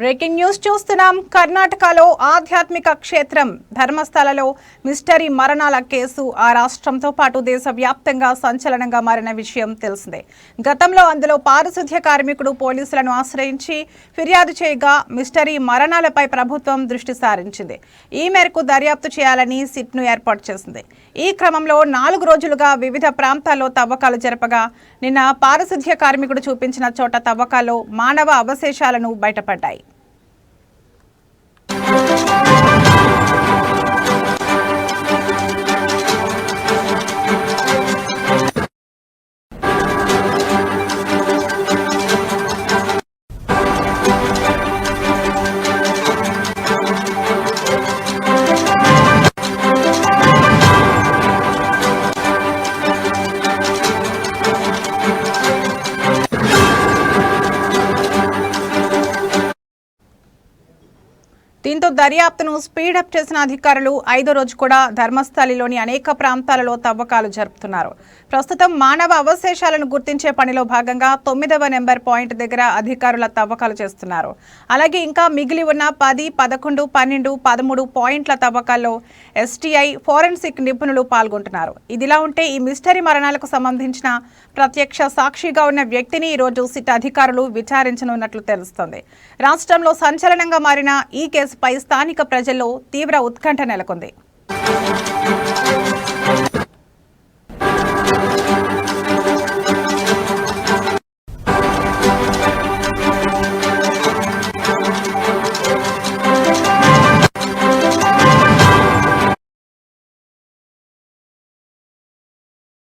Breaking news చూస్తున్నాం. కర్ణాటకలో ఆధ్యాత్మిక క్షేత్రం ధర్మస్థలలో మిస్టరీ మరణాల కేసు ఆ రాష్ట్రంతో పాటు దేశవ్యాప్తంగా సంచలనంగా మారిన విషయం తెలిసిందే. గతంలో అందులో పారిశుధ్య కార్మికుడు పోలీసులను ఆశ్రయించి ఫిర్యాదు చేయగా మిస్టరీ మరణాలపై ప్రభుత్వం దృష్టి సారించింది. ఈ మేరకు దర్యాప్తు చేయాలని సిట్ను ఏర్పాటు చేసింది. ఈ క్రమంలో నాలుగు రోజులుగా వివిధ ప్రాంతాల్లో తవ్వకాలు జరపగా నిన్న పారిశుధ్య కార్మికుడు చూపించిన చోట తవ్వకాల్లో మానవ అవశేషాలను బయటపడ్డాయి. దీంతో దర్యాప్తును స్పీడప్ చేసిన అధికారులు ఐదో రోజు కూడా ధర్మస్థలిలోని అనేక ప్రాంతాలలో తవ్వకాలు జరుపుతున్నారు. ప్రస్తుతం మానవ అవశేషాలను గుర్తించే పనిలో భాగంగా తొమ్మిదవ నెంబర్ పాయింట్ దగ్గర అధికారుల తవ్వకాలు చేస్తున్నారు. అలాగే ఇంకా మిగిలి ఉన్న పది పదకొండు పన్నెండు పదమూడు పాయింట్ల తవ్వకాల్లో ఎస్టీఐ ఫోరెన్సిక్ నిపుణులు పాల్గొంటున్నారు. ఇదిలా ఉంటే ఈ మిస్టరీ మరణాలకు సంబంధించిన ప్రత్యక్ష సాక్షిగా ఉన్న వ్యక్తిని ఈరోజు రోజు సిట్ అధికారులు విచారించనున్నట్లు తెలుస్తోంది. రాష్ట్రంలో సంచలనంగా మారిన ఈ కేసు పై స్థానిక ప్రజల్లో తీవ్ర ఉత్కంఠ నెలకొంది.